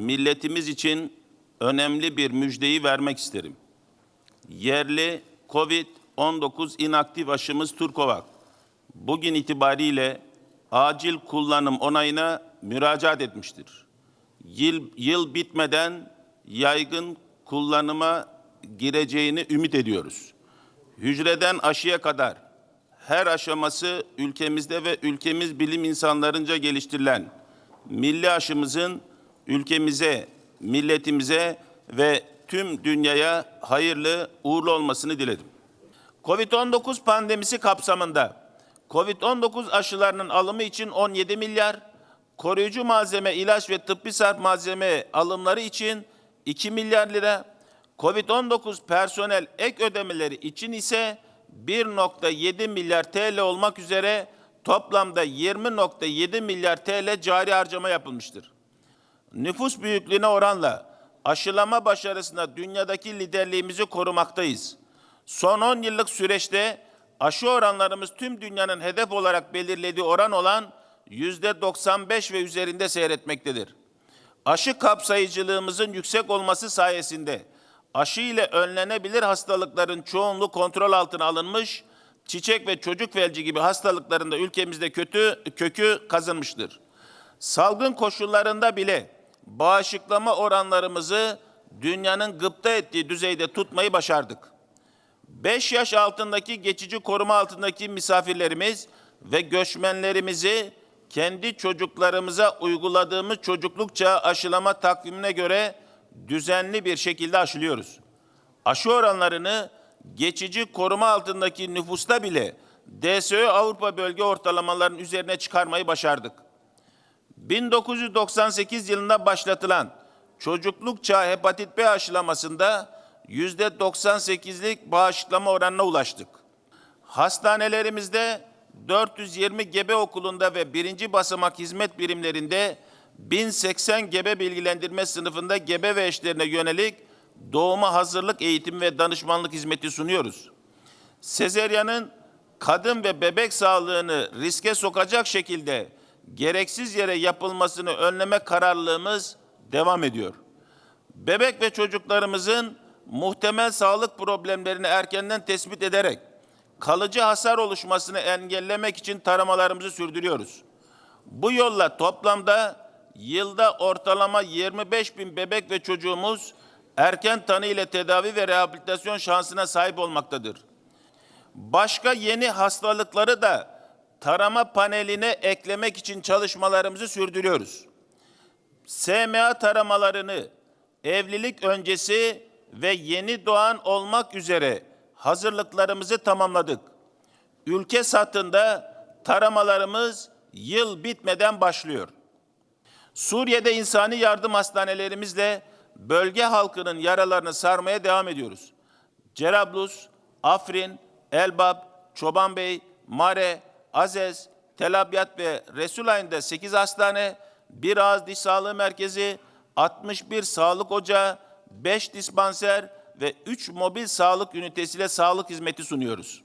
milletimiz için önemli bir müjdeyi vermek isterim. Yerli COVID-19 inaktif aşımız Turkovak bugün itibariyle acil kullanım onayına müracaat etmiştir. Yıl, yıl bitmeden yaygın kullanıma gireceğini ümit ediyoruz. Hücreden aşıya kadar her aşaması ülkemizde ve ülkemiz bilim insanlarınca geliştirilen milli aşımızın ülkemize, milletimize ve tüm dünyaya hayırlı, uğurlu olmasını dilerim. Covid-19 pandemisi kapsamında Covid-19 aşılarının alımı için 17 milyar, koruyucu malzeme, ilaç ve tıbbi sarf malzeme alımları için 2 milyar lira, Covid-19 personel ek ödemeleri için ise 1.7 milyar TL olmak üzere toplamda 20.7 milyar TL cari harcama yapılmıştır. Nüfus büyüklüğüne oranla aşılama başarısında dünyadaki liderliğimizi korumaktayız. Son 10 yıllık süreçte aşı oranlarımız tüm dünyanın hedef olarak belirlediği oran olan yüzde 95 ve üzerinde seyretmektedir. Aşı kapsayıcılığımızın yüksek olması sayesinde aşı ile önlenebilir hastalıkların çoğunluğu kontrol altına alınmış, çiçek ve çocuk felci gibi hastalıkların da ülkemizde kötü kökü kazınmıştır. Salgın koşullarında bile bağışıklama oranlarımızı dünyanın gıpta ettiği düzeyde tutmayı başardık. 5 yaş altındaki geçici koruma altındaki misafirlerimiz ve göçmenlerimizi kendi çocuklarımıza uyguladığımız çocukluk çağı aşılama takvimine göre düzenli bir şekilde aşılıyoruz. Aşı oranlarını geçici koruma altındaki nüfusta bile DSÖ Avrupa bölge ortalamalarının üzerine çıkarmayı başardık. 1998 yılında başlatılan çocukluk çağı hepatit B aşılamasında yüzde 98'lik bağışıklama oranına ulaştık. Hastanelerimizde 420 gebe okulunda ve birinci basamak hizmet birimlerinde 1080 gebe bilgilendirme sınıfında gebe ve eşlerine yönelik doğuma hazırlık eğitimi ve danışmanlık hizmeti sunuyoruz. Sezeryanın kadın ve bebek sağlığını riske sokacak şekilde gereksiz yere yapılmasını önleme kararlılığımız devam ediyor. Bebek ve çocuklarımızın muhtemel sağlık problemlerini erkenden tespit ederek kalıcı hasar oluşmasını engellemek için taramalarımızı sürdürüyoruz. Bu yolla toplamda yılda ortalama 25 bin bebek ve çocuğumuz erken tanı ile tedavi ve rehabilitasyon şansına sahip olmaktadır. Başka yeni hastalıkları da tarama paneline eklemek için çalışmalarımızı sürdürüyoruz. SMA taramalarını evlilik öncesi ve yeni doğan olmak üzere hazırlıklarımızı tamamladık. Ülke satında taramalarımız yıl bitmeden başlıyor. Suriye'de insani yardım hastanelerimizle bölge halkının yaralarını sarmaya devam ediyoruz. Cerablus, Afrin, Elbap, Çobanbey, Mare, Azez, Tel Abyad ve Resulayn'da 8 hastane, bir ağız diş sağlığı merkezi, 61 sağlık ocağı, 5 dispanser ve 3 mobil sağlık ünitesiyle sağlık hizmeti sunuyoruz.